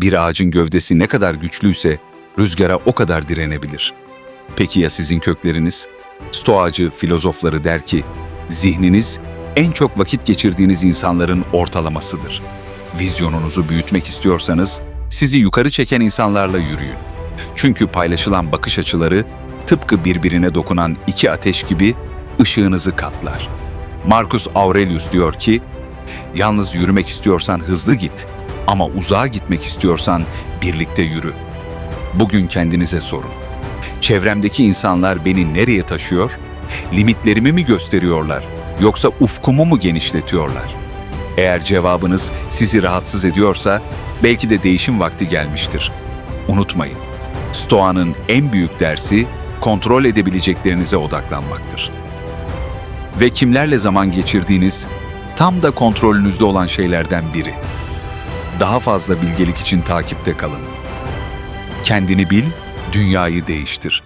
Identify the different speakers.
Speaker 1: Bir ağacın gövdesi ne kadar güçlüyse rüzgara o kadar direnebilir. Peki ya sizin kökleriniz? Stoacı filozofları der ki, zihniniz en çok vakit geçirdiğiniz insanların ortalamasıdır. Vizyonunuzu büyütmek istiyorsanız sizi yukarı çeken insanlarla yürüyün. Çünkü paylaşılan bakış açıları tıpkı birbirine dokunan iki ateş gibi ışığınızı katlar. Marcus Aurelius diyor ki, yalnız yürümek istiyorsan hızlı git ama uzağa gitmek istiyorsan birlikte yürü. Bugün kendinize sorun. Çevremdeki insanlar beni nereye taşıyor? Limitlerimi mi gösteriyorlar yoksa ufkumu mu genişletiyorlar? Eğer cevabınız sizi rahatsız ediyorsa belki de değişim vakti gelmiştir. Unutmayın. Stoa'nın en büyük dersi kontrol edebileceklerinize odaklanmaktır. Ve kimlerle zaman geçirdiğiniz tam da kontrolünüzde olan şeylerden biri. Daha fazla bilgelik için takipte kalın. Kendini bil, dünyayı değiştir.